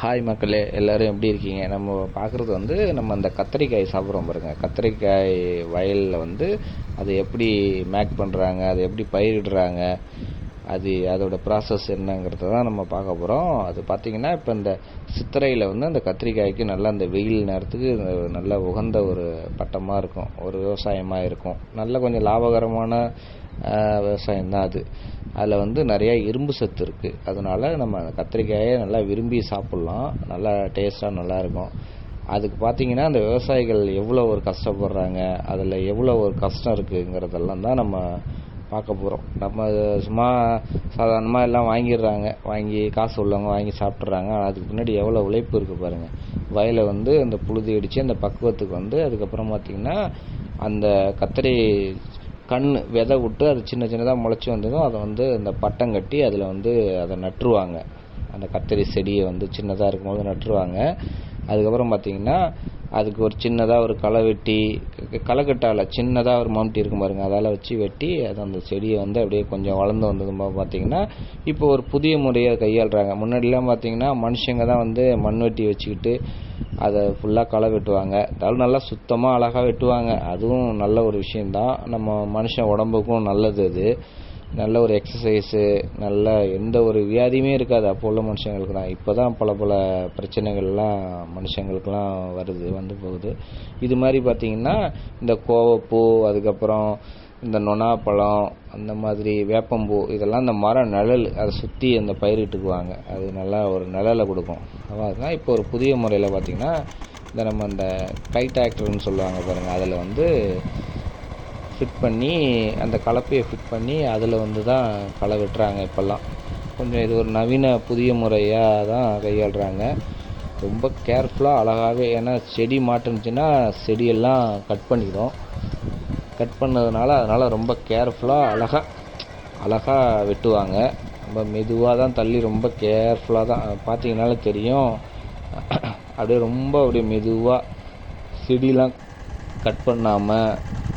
Hi மக்களே எல்லோரும் எப்படி இருக்கீங்க? நம்ம பார்க்குறது வந்து நம்ம அந்த கத்திரிக்காய் சாப்பிட்றோம் பாருங்கள் கத்திரிக்காய் வயலில் வந்து அதை எப்படி மேக் பண்ணுறாங்க அதை எப்படி பயிரிடுறாங்க அது அதோடய ப்ராசஸ் என்னங்கிறத தான் நம்ம பார்க்க போகிறோம் அது பார்த்திங்கன்னா இப்போ இந்த சித்திரையில் வந்து அந்த கத்திரிக்காய்க்கு நல்லா அந்த வெயில் நேரத்துக்கு நல்ல உகந்த ஒரு பட்டமாக இருக்கும். ஒரு விவசாயமாக இருக்கும். நல்ல கொஞ்சம் லாபகரமான விவசாயம் தான் அது. அதில் வந்து நிறையா இரும்பு சத்து இருக்குது அதனால் நம்ம கத்திரிக்காயை நல்லா விரும்பி சாப்பிட்லாம். நல்லா டேஸ்ட்டாக நல்லாயிருக்கும் அதுக்கு பார்த்தீங்கன்னா அந்த விவசாயிகள் எவ்வளோ ஒரு கஷ்டப்படுறாங்க அதில் எவ்வளோ ஒரு கஷ்டம் இருக்குங்கிறதெல்லாம் தான் நம்ம பார்க்க போகிறோம் நம்ம சும்மா சாதாரணமாக எல்லாம் வாங்கிடுறாங்க. வாங்கி காசு உள்ளவங்க வாங்கி சாப்பிட்றாங்க அதுக்கு பின்னாடி எவ்வளோ உழைப்பு இருக்குது பாருங்கள் வயலை வந்து அந்த புழுதி அடித்து அந்த பக்குவத்துக்கு வந்து அதுக்கப்புறம் பார்த்திங்கன்னா அந்த கத்திரி கண் விதை விட்டு அது சின்ன சின்னதாக முளைச்சி வந்ததும் அதை வந்து இந்த பட்டம் கட்டி அதில் வந்து அதை நட்டுருவாங்க. அந்த கத்தரி செடியை வந்து சின்னதாக இருக்கும்போது நட்டுருவாங்க. அதுக்கப்புறம் பார்த்திங்கன்னா அதுக்கு ஒரு சின்னதாக ஒரு களை வெட்டி களைக்கட்டால் சின்னதாக ஒரு மம்டி இருக்கும் பாருங்க அதால் வச்சு வெட்டி அது அந்த செடியை வந்து அப்படியே கொஞ்சம் வளர்ந்து வந்தது பார்த்தீங்கன்னா இப்போ ஒரு புதிய முறையை கையாளுறாங்க. முன்னாடிலாம் பார்த்தீங்கன்னா மனுஷங்க தான் வந்து மண்வெட்டி வச்சுக்கிட்டு அதை ஃபுல்லாக களை வெட்டுவாங்க. அதாவது நல்லா சுத்தமாக அழகாக வெட்டுவாங்க. அதுவும் நல்ல ஒரு விஷயந்தான் நம்ம மனுஷன் உடம்புக்கும் நல்லது அது. நல்ல ஒரு எக்ஸசைஸு நல்ல எந்த ஒரு வியாதியுமே இருக்காது அப்போ உள்ள மனுஷங்களுக்கு தான். இப்போ தான் பல பல பிரச்சனைகள்லாம் மனுஷங்களுக்கெல்லாம் வருது வந்து போகுது. இது மாதிரி பார்த்திங்கன்னா இந்த கோவப்பூ அதுக்கப்புறம் இந்த நொனாப்பழம் அந்த மாதிரி வேப்பம்பூ இதெல்லாம் அந்த மரம் நிழல் அதை சுற்றி அந்த பயிரிட்டுக்குவாங்க அது நல்லா ஒரு நிழலை கொடுக்கும். அதுதான் இப்போ ஒரு புதிய முறையில் பார்த்திங்கன்னா இந்த நம்ம அந்த கை டிராக்டர்னு சொல்லுவாங்க பாருங்கள் அதில் வந்து ஃபிட் பண்ணி அந்த கலப்பையை ஃபிட் பண்ணி அதில் வந்து தான் களை வெட்டுறாங்க இப்போல்லாம். கொஞ்சம் இது ஒரு நவீன புதிய முறையாக தான் கையாளுறாங்க. ரொம்ப கேர்ஃபுல்லாக அழகாகவே ஏன்னா செடி மாட்டுனுச்சுன்னா செடியெல்லாம் கட் பண்ணிடும் கட் பண்ணதுனால அதனால் ரொம்ப கேர்ஃபுல்லாக அழகாக அழகாக வெட்டுவாங்க. ரொம்ப மெதுவாக தான் தள்ளி ரொம்ப கேர்ஃபுல்லாக தான் பார்த்தீங்கனாலே தெரியும். அப்படியே ரொம்ப அப்படியே மெதுவாக செடியெலாம் கட் பண்ணாமல்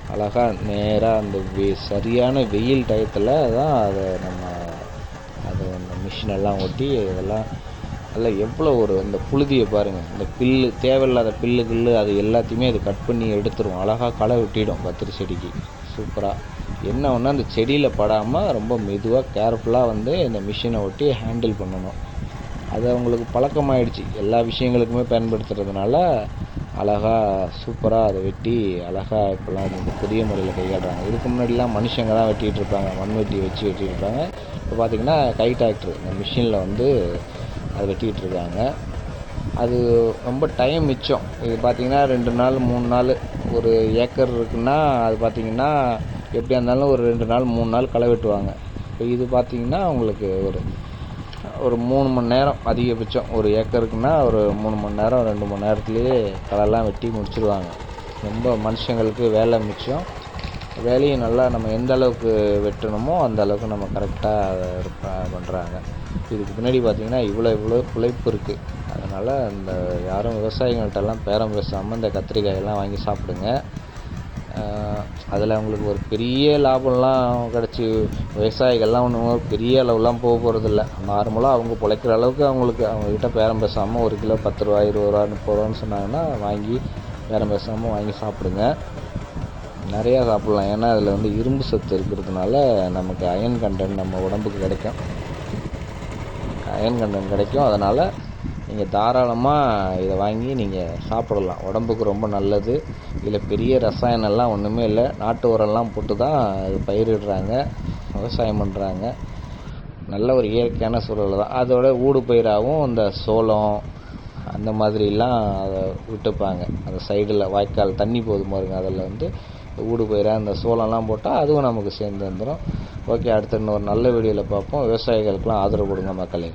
அழகாக நேராக அந்த வெ சரியான வெயில் டயத்தில் தான் அதை நம்ம அதை அந்த மிஷினெல்லாம் ஒட்டி இதெல்லாம் அதில் எவ்வளோ ஒரு இந்த புழுதியை பாருங்கள் இந்த பில்லு தேவையில்லாத பில்லு கில்லு அது எல்லாத்தையுமே அது கட் பண்ணி எடுத்துரும். அழகாக களை வெட்டிடும் கத்திரி செடிக்கு. சூப்பராக என்ன ஒன்று அந்த செடியில் படாமல் ரொம்ப மெதுவாக கேர்ஃபுல்லாக வந்து இந்த மிஷினை ஒட்டி ஹேண்டில் பண்ணணும். அது அவங்களுக்கு பழக்கமாயிடுச்சு. எல்லா விஷயங்களுக்குமே பயன்படுத்துறதுனால அழகாக சூப்பராக அதை வெட்டி அழகாக இப்போல்லாம் வந்து புதிய முறையில் கையாளுறாங்க இதுக்கு முன்னாடிலாம் மனுஷங்க தான் வெட்டிகிட்டு இருப்பாங்க. மண்வெட்டி வச்சு வெட்டிகிட்டு இருப்பாங்க. இப்போ பார்த்திங்கன்னா கை டிராக்டர் இந்த மிஷினில் வந்து அது வெட்டிகிட்டு இருக்காங்க அது ரொம்ப டைம் மிச்சம். இது பார்த்திங்கன்னா ரெண்டு நாள் மூணு நாள் ஒரு ஏக்கர் இருக்குன்னா அது பார்த்திங்கன்னா எப்படியா இருந்தாலும் ஒரு ரெண்டு நாள் மூணு நாள் களை வெட்டுவாங்க. இப்போ இது பார்த்திங்கன்னா உங்களுக்கு ஒரு ஒரு மூணு மணி நேரம் அதிகபட்சம். ஒரு ஏக்கருக்குன்னா ஒரு மூணு மணி நேரம் ரெண்டு மணி நேரத்துலேயே களைலாம் வெட்டி முடிச்சிடுவாங்க ரொம்ப மனுஷங்களுக்கு வேலை மிச்சம். வேலையை நல்லா நம்ம எந்த அளவுக்கு வெட்டணுமோ அந்த அளவுக்கு நம்ம கரெக்டாக அதை பண்ணுறாங்க இதுக்கு பின்னாடி பார்த்திங்கன்னா இவ்வளோ இவ்வளோ உழைப்பு இருக்குது அதனால் இந்த யாரும் விவசாயிகள்கிட்டலாம் பேரம் பேசாமல் இந்த கத்திரிக்காயெல்லாம் வாங்கி சாப்பிடுங்க. அதில் அவங்களுக்கு ஒரு பெரிய லாபம்லாம் கிடச்சி விவசாயிகள்லாம் ஒன்றும் பெரிய அளவுலாம் போக போகிறதில்ல நார்மலாக அவங்க பிழைக்கிற அளவுக்கு அவங்களுக்கு அவங்கக்கிட்ட பேரம் பேசாமல் ஒரு கிலோ பத்து ரூபா இருபது ரூபா முப்பது ரூபான்னு சொன்னாங்கன்னா வாங்கி பேரம் பேசாமல் வாங்கி சாப்பிடுங்க. நிறையா சாப்பிட்லாம். ஏன்னா அதில் வந்து இரும்பு சத்து இருக்கிறதுனால நமக்கு அயன் கண்டென்ட் நம்ம உடம்புக்கு கிடைக்கும். அயன் கண்டென்ட் கிடைக்கும். அதனால் நீங்கள் தாராளமாக இதை வாங்கி நீங்கள் சாப்பிடலாம். உடம்புக்கு ரொம்ப நல்லது. இதில் பெரிய ரசாயனம்லாம் ஒன்றுமே இல்லை. நாட்டு உரம்லாம் போட்டு தான் இது பயிரிடுறாங்க. விவசாயம் பண்ணுறாங்க நல்ல ஒரு இயற்கையான சூழல் தான். அதோட ஊடு பயிராகவும் இந்த சோளம் அந்த மாதிரிலாம் அதை விட்டுப்பாங்க. அந்த சைடில் வாய்க்கால் தண்ணி போகுது பாருங்க அதில் வந்து ஊடு பயிராக இந்த சோளம்லாம் போட்டால் அதுவும் நமக்கு சேர்ந்து வந்துடும் ஓகே அடுத்த இன்னொரு நல்ல வீடியோவில் பார்ப்போம். விவசாயிகளுக்கெல்லாம் ஆதரவு கொடுங்க மக்களே.